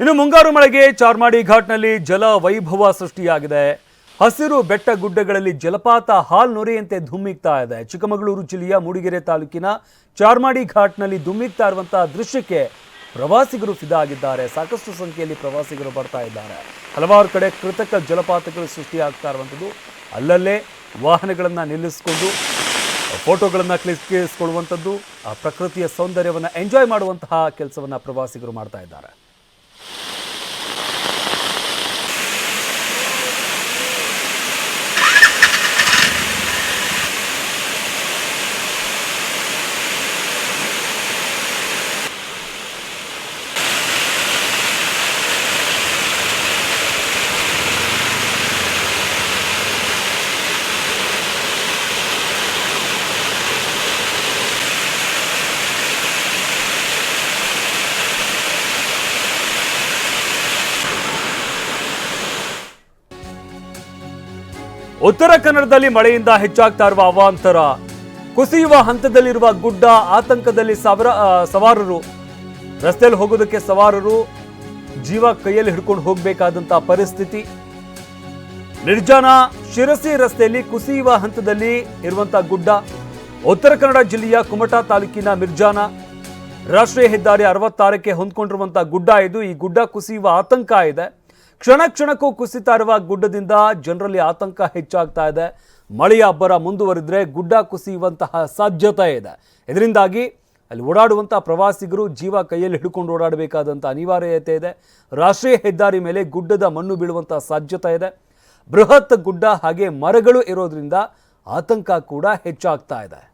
ಇನ್ನು ಮುಂಗಾರು ಮಳೆಗೆ ಚಾರ್ಮಾಡಿ ಘಾಟ್ನಲ್ಲಿ ಜಲ ವೈಭವ ಸೃಷ್ಟಿಯಾಗಿದೆ. ಹಸಿರು ಬೆಟ್ಟ ಗುಡ್ಡಗಳಲ್ಲಿ ಜಲಪಾತ ಹಾಲ್ ನೊರೆಯಂತೆ ಧುಮ್ಮಿಕ್ತಾ ಇದೆ. ಚಿಕ್ಕಮಗಳೂರು ಜಿಲ್ಲೆಯ ಮೂಡಿಗೆರೆ ತಾಲೂಕಿನ ಚಾರ್ಮಾಡಿ ಘಾಟ್ನಲ್ಲಿ ಧುಮ್ಮಿಕ್ತಾ ಇರುವಂತಹ ದೃಶ್ಯಕ್ಕೆ ಪ್ರವಾಸಿಗರು ಫಿದಾ ಆಗಿದ್ದಾರೆ ಸಾಕಷ್ಟು ಸಂಖ್ಯೆಯಲ್ಲಿ ಪ್ರವಾಸಿಗರು ಬರ್ತಾ ಇದ್ದಾರೆ. ಹಲವಾರು ಕಡೆ ಕೃತಕ ಜಲಪಾತಗಳು ಸೃಷ್ಟಿಯಾಗ್ತಾ ಇರುವಂಥದ್ದು. ಅಲ್ಲಲ್ಲೇ ವಾಹನಗಳನ್ನು ನಿಲ್ಲಿಸಿಕೊಂಡು, ಫೋಟೋಗಳನ್ನು ಕ್ಲಿಕ್ಕಿಸಿಕೊಳ್ಳುವಂಥದ್ದು, ಆ ಪ್ರಕೃತಿಯ ಸೌಂದರ್ಯವನ್ನು ಎಂಜಾಯ್ ಮಾಡುವಂತಹ ಕೆಲಸವನ್ನು ಪ್ರವಾಸಿಗರು ಮಾಡ್ತಾ ಇದ್ದಾರೆ. ಉತ್ತರ ಕನ್ನಡದಲ್ಲಿ ಮಳೆಯಿಂದ ಹೆಚ್ಚಾಗ್ತಾ ಇರುವ ಅವಾಂತರ. ಕುಸಿಯುವ ಹಂತದಲ್ಲಿರುವ ಗುಡ್ಡ ಆತಂಕದಲ್ಲಿ ಸವರ ಸವಾರರು. ರಸ್ತೆಯಲ್ಲಿ ಹೋಗೋದಕ್ಕೆ ಸವಾರರು ಜೀವ ಕೈಯಲ್ಲಿ ಹಿಡ್ಕೊಂಡು ಹೋಗಬೇಕಾದಂತ ಪರಿಸ್ಥಿತಿ. ನಿರ್ಜನ ಶಿರಸಿ ರಸ್ತೆಯಲ್ಲಿ ಕುಸಿಯುವ ಹಂತದಲ್ಲಿ ಇರುವಂತಹ ಗುಡ್ಡ. ಉತ್ತರ ಕನ್ನಡ ಜಿಲ್ಲೆಯ ಕುಮಟಾ ತಾಲೂಕಿನ ಮಿರ್ಜಾನ ರಾಷ್ಟ್ರೀಯ ಹೆದ್ದಾರಿ ಅರವತ್ತಾರಕ್ಕೆ ಹೊಂದ್ಕೊಂಡಿರುವಂತಹ ಗುಡ್ಡ ಇದು. ಈ ಗುಡ್ಡ ಕುಸಿಯುವ ಆತಂಕ ಇದೆ. ಕ್ಷಣ ಕ್ಷಣಕ್ಕೂ ಕುಸಿತಾ ಇರುವ ಗುಡ್ಡದಿಂದ ಜನರಲ್ಲಿ ಆತಂಕ ಹೆಚ್ಚಾಗ್ತಾ ಇದೆ. ಮಳೆಯ ಅಬ್ಬರ ಮುಂದುವರಿದ್ರೆ ಗುಡ್ಡ ಕುಸಿಯುವಂತಹ ಸಾಧ್ಯತೆ ಇದೆ. ಇದರಿಂದಾಗಿ ಅಲ್ಲಿ ಓಡಾಡುವಂಥ ಪ್ರವಾಸಿಗರು ಜೀವ ಕೈಯಲ್ಲಿ ಹಿಡ್ಕೊಂಡು ಓಡಾಡಬೇಕಾದಂಥ ಅನಿವಾರ್ಯತೆ ಇದೆ. ರಾಷ್ಟ್ರೀಯ ಹೆದ್ದಾರಿ ಮೇಲೆ ಗುಡ್ಡದ ಮಣ್ಣು ಬೀಳುವಂಥ ಸಾಧ್ಯತೆ ಇದೆ. ಬೃಹತ್ ಗುಡ್ಡ ಹಾಗೆ ಮರಗಳು ಇರೋದ್ರಿಂದ ಆತಂಕ ಕೂಡ ಹೆಚ್ಚಾಗ್ತಾ ಇದೆ.